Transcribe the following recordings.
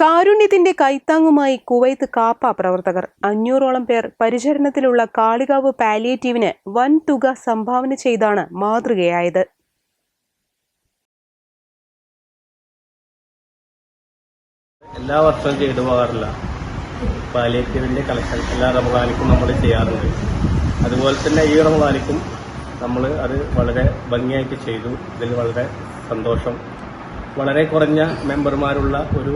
കാരുണ്യത്തിന്റെ കൈത്താങ്ങുമായി കുവൈത്ത് കാപ്പ പ്രവർത്തകർ. അഞ്ഞൂറോളം പേർ പരിചരണത്തിലുള്ള കാളികാവ് പാലിയേറ്റീവിന് വൻ തുക സംഭാവന ചെയ്താണ് മാതൃകയായത്. എല്ലാ വർഷവും ചെയ്തു പോകാറില്ല. പാലിയേറ്റീവിന്റെ കളക്ഷൻ എല്ലാ റമദാനിക്കും നമ്മൾ ചെയ്യാറുണ്ട്. അതുപോലെ തന്നെ ഈ റമദാനിക്കും നമ്മൾ അത് വളരെ ഭംഗിയായിട്ട് ചെയ്തു. ഇതിൽ വളരെ സന്തോഷം. വളരെ കുറഞ്ഞ മെമ്പർമാരുള്ള ഒരു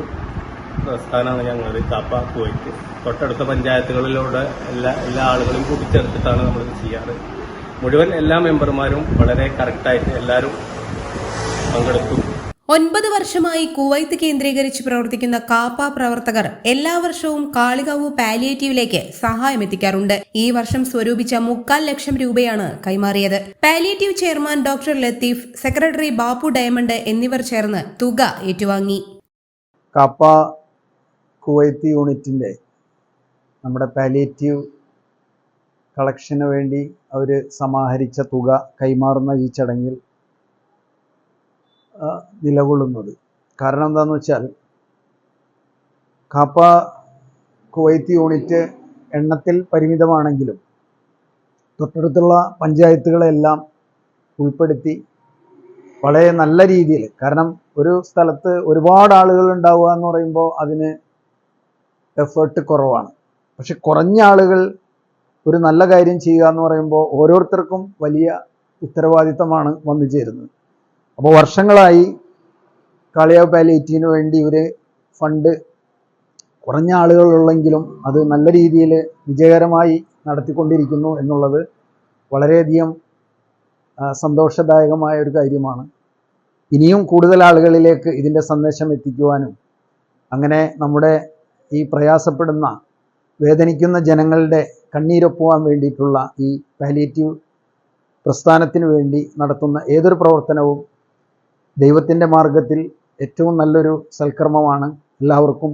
പ്രസ്ഥാനമാണ് ഞങ്ങൾ കാപ്പ കുവൈറ്റ് തൊട്ടടുത്ത പഞ്ചായത്തുകളിലൂടെ എല്ലാ എല്ലാ ആളുകളും കൂട്ടിച്ചേർത്തിട്ടാണ് നമ്മൾ ഇത് ചെയ്യാറ്. മുഴുവൻ എല്ലാ മെമ്പർമാരും വളരെ കറക്റ്റായിട്ട് എല്ലാവരും പങ്കെടുത്തു. ഒൻപത് വർഷമായി കുവൈത്ത് കേന്ദ്രീകരിച്ച് പ്രവർത്തിക്കുന്ന കാപ്പ പ്രവർത്തകർ എല്ലാ വർഷവും കാളികാവ് പാലിയേറ്റീവിലേക്ക് സഹായം എത്തിക്കാറുണ്ട്. ഈ വർഷം സ്വരൂപിച്ച മുക്കാൽ ലക്ഷം രൂപയാണ് കൈമാറിയത്. Palliative chairman doctor Latheef secretary Bappu Diamond എന്നിവർ ചേർന്ന് തുക ഏറ്റുവാങ്ങി. കാപ്പ കുവൈത്ത് യൂണിറ്റിന്റെ നമ്മുടെ പാലിയേറ്റീവ് കളക്ഷന് വേണ്ടി അവർ സമാഹരിച്ച തുക കൈമാറുന്ന ഈ ചടങ്ങിൽ നിലകൊള്ളുന്നത്. കാരണം എന്താണെന്ന് വെച്ചാൽ കാപ്പ കുവൈത്ത് യൂണിറ്റ് എണ്ണത്തിൽ പരിമിതമാണെങ്കിലും തൊട്ടടുത്തുള്ള പഞ്ചായത്തുകളെല്ലാം ഉൾപ്പെടുത്തി വളരെ നല്ല രീതിയിൽ കാരണം ഒരു സ്ഥലത്ത് ഒരുപാട് ആളുകൾ ഉണ്ടാവുക എന്ന് പറയുമ്പോൾ അതിന് എഫേർട്ട് കുറവാണ്. പക്ഷെ കുറഞ്ഞ ആളുകൾ ഒരു നല്ല കാര്യം ചെയ്യുക എന്ന് പറയുമ്പോൾ ഓരോരുത്തർക്കും വലിയ ഉത്തരവാദിത്തമാണ് വന്നു ചേരുന്നത്. അപ്പോൾ വർഷങ്ങളായി കാളിയാവ് പാലേറ്റിന് വേണ്ടി ഇവർ ഫണ്ട് കുറഞ്ഞ ആളുകളുള്ളെങ്കിലും അത് നല്ല രീതിയിൽ വിജയകരമായി നടത്തിക്കൊണ്ടിരിക്കുന്നു എന്നുള്ളത് വളരെയധികം സന്തോഷദായകമായ ഒരു കാര്യമാണ്. ഇനിയും കൂടുതൽ ആളുകളിലേക്ക് ഇതിന്റെ സന്ദേശം എത്തിക്കുവാനും അങ്ങനെ നമ്മുടെ ഈ പ്രയാസപ്പെടുന്ന വേദനിക്കുന്ന ജനങ്ങളുടെ കണ്ണീരൊപ്പുവാൻ വേണ്ടിയിട്ടുള്ള ഈ പാലിയേറ്റീവ് പ്രസ്ഥാനത്തിന് വേണ്ടി നടത്തുന്ന ഏതൊരു പ്രവർത്തനവും ദൈവത്തിന്റെ മാർഗത്തിൽ ഏറ്റവും നല്ലൊരു സൽക്കർമ്മമാണ്. എല്ലാവർക്കും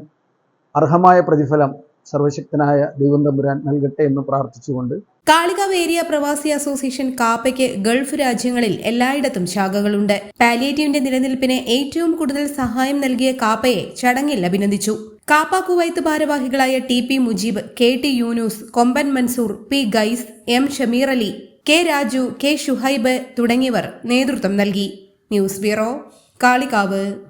അർഹമായ പ്രതിഫലം സർവശക്തനായ ദൈവം തമ്പുരാൻ നൽകട്ടെ എന്ന് പ്രാർത്ഥിച്ചുകൊണ്ട് കാളികാവ് ഏരിയ പ്രവാസി അസോസിയേഷൻ കാപ്പയ്ക്ക് ഗൾഫ് രാജ്യങ്ങളിൽ എല്ലായിടത്തും ശാഖകളുണ്ട്. പാലിയേറ്റീവിന്റെ നിലനിൽപ്പിന് ഏറ്റവും കൂടുതൽ സഹായം നൽകിയ കാപ്പയെ ചടങ്ങിൽ അഭിനന്ദിച്ചു. കാപ്പ കുവൈത്ത് ഭാരവാഹികളായ T P Mujeeb K T Yunus Komban Mansoor P Gais M Shameer Ali K Raju K Shuhaib തുടങ്ങിയവർ നേതൃത്വം നൽകി. News bureau Kalikavu.